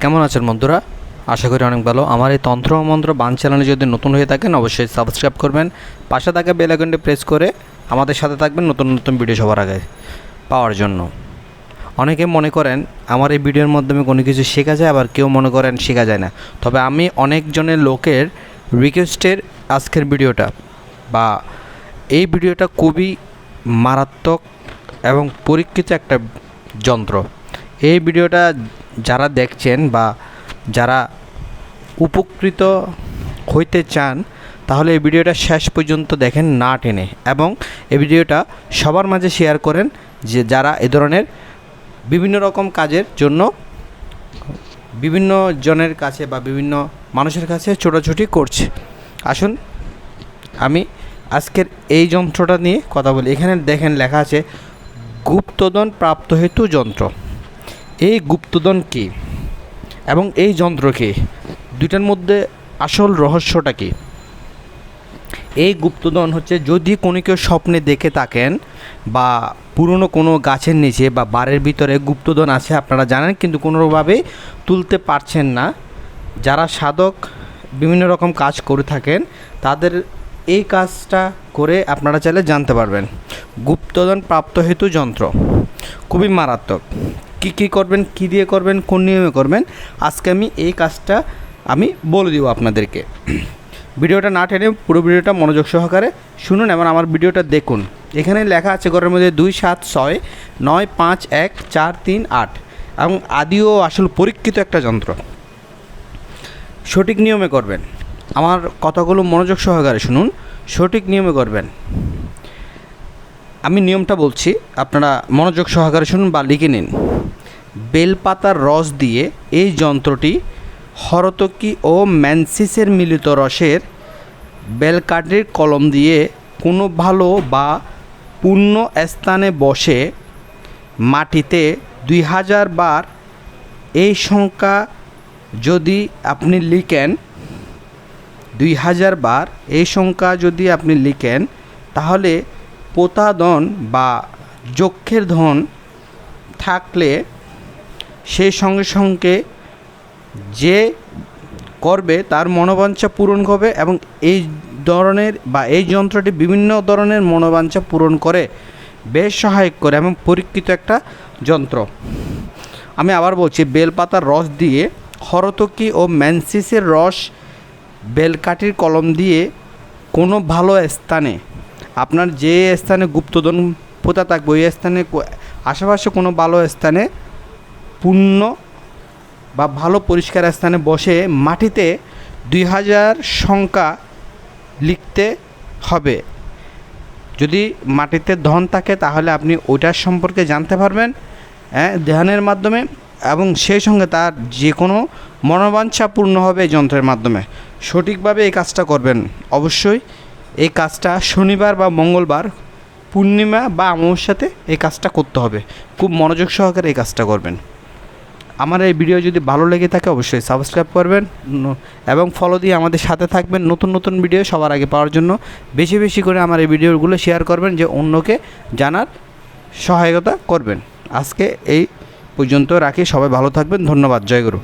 কেমন আছেন বন্ধুরা? আশা করি অনেক ভালো। আমার এই তন্ত্র মন্ত্র বান চ্যানেলে যদি নতুন হয়ে থাকেন, অবশ্যই সাবস্ক্রাইব করবেন। পাশে থাকা বেল আইকনটি প্রেস করে আমাদের সাথে থাকবেন নতুন নতুন ভিডিও সবার আগে পাওয়ার জন্য। অনেকে মনে করেন, আমার এই ভিডিওর মাধ্যমে কোনো কিছু শেখা যায়? আবার কেউ মনে করেন, শেখা যায় না। তবে আমি অনেকজনের লোকের রিকোয়েস্টের আজকের ভিডিওটা বা এই ভিডিওটা খুবই মারাত্মক এবং পরীক্ষিত একটা যন্ত্র। এই ভিডিওটা যারা দেখছেন বা যারা উপকৃত হইতে চান, তাহলে এই ভিডিওটা শেষ পর্যন্ত দেখেন না টেনে। এবং এই ভিডিওটা সবার মাঝে শেয়ার করেন যে যারা এ ধরনের বিভিন্ন রকম কাজের জন্য, বিভিন্ন জনের কাছে বা বিভিন্ন মানুষের কাছে ছোটাছুটি করছে। আসুন, আমি আজকের এই যন্ত্রটা নিয়ে কথা বলি। এখানে দেখেন লেখা আছে গুপ্তদন প্রাপ্ত হেতু যন্ত্র। এই গুপ্তধন কী? এবং এই যন্ত্র কি? দুইটার মধ্যে আসল রহস্যটা কি? এই গুপ্তধন হচ্ছে যদি কোনো কেউ স্বপ্নে দেখে থাকেন বা পুরনো কোনো গাছের নিচে বা বাড়ির ভিতরে গুপ্তধন আছে, আপনারা জানেন, কিন্তু কোনোভাবেই তুলতে পারছেন না। যারা সাধক বিভিন্ন রকম কাজ করে থাকেন, তাদের এই কাজটা করে আপনারা চাইলে জানতে পারবেন। গুপ্তধন প্রাপ্ত হেতু যন্ত্র। খুবই মারাত্মক। কী কী করবেন, কী দিয়ে করবেন, কোন নিয়মে করবেন, আজকে আমি এই কাজটা আমি বলে দিব আপনাদেরকে। ভিডিওটা না টেনে পুরো ভিডিওটা মনোযোগ সহকারে শুনুন এবং আমার ভিডিওটা দেখুন। এখানে লেখা আছে ঘরের মধ্যে দুই, সাত, ছয়, নয়, পাঁচ, এক, চার, তিন, আট এবং আদিও আসল পরীক্ষিত একটা যন্ত্র। সঠিক নিয়মে করবেন। আমার কথাগুলো মনোযোগ সহকারে শুনুন। সঠিক নিয়মে করবেন। আমি নিয়মটা বলছি, আপনারা মনোযোগ সহকারে শুনুন বা লিখে নিন। বেলপাতার রস দিয়ে এই যন্ত্রটি হরতকি ও ম্যানসিসের মিলিত রসের বেলকাঠির কলম দিয়ে কোনো ভালো বা পূর্ণ স্থানে বসে মাটিতে দুই হাজার বার এই সংখ্যা যদি আপনি লিখেন, দুই হাজার বার এই সংখ্যা যদি আপনি লিখেন, তাহলে পোতাধন বা যক্ষের ধন থাকলে সেই সঙ্গে সঙ্গে যে করবে তার মনোবাঞ্ছা পূরণ হবে এবং এই ধরনের বা এই যন্ত্রটি বিভিন্ন ধরনের মনোবাঞ্ছা পূরণ করে বেশ সহায়ক করে এবং পরীক্ষিত একটা যন্ত্র। আমি আবার বলছি, বেলপাতার রস দিয়ে হরতকি ও ম্যানসিসের রস বেলকাঠির কলম দিয়ে কোনো ভালো স্থানে, আপনার যে স্থানে গুপ্তধন পোতা থাকবে, ওই স্থানে আশেপাশে কোনো ভালো স্থানে পূর্ণ বা ভালো পরিষ্কার স্থানে বসে মাটিতে দুই হাজার সংখ্যা লিখতে হবে। যদি মাটিতে ধন থাকে তাহলে আপনি ওইটার সম্পর্কে জানতে পারবেন হ্যাঁ ধ্যানের মাধ্যমে এবং সেই সঙ্গে তার যে কোনো মনোবাঞ্ছা পূর্ণ হবে যন্ত্রের মাধ্যমে। সঠিকভাবে এই কাজটা করবেন। অবশ্যই এই কাজটা শনিবার বা মঙ্গলবার, পূর্ণিমা বা অমাবস্যাতে এই কাজটা করতে হবে। খুব মনোযোগ সহকারে এই কাজটা করবেন। আমার এই ভিডিও যদি ভালো লেগে থাকে, অবশ্যই সাবস্ক্রাইব করবেন এবং ফলো দিয়ে আমাদের সাথে থাকবেন নতুন নতুন ভিডিও সবার আগে পাওয়ার জন্য। বেশি বেশি করে আমার এই ভিডিওগুলো শেয়ার করবেন, যে অন্যকে জানার সহায়তা করবেন। আজকে এই পর্যন্ত রাখি, সবাই ভালো থাকবেন, ধন্যবাদ জয়গুরু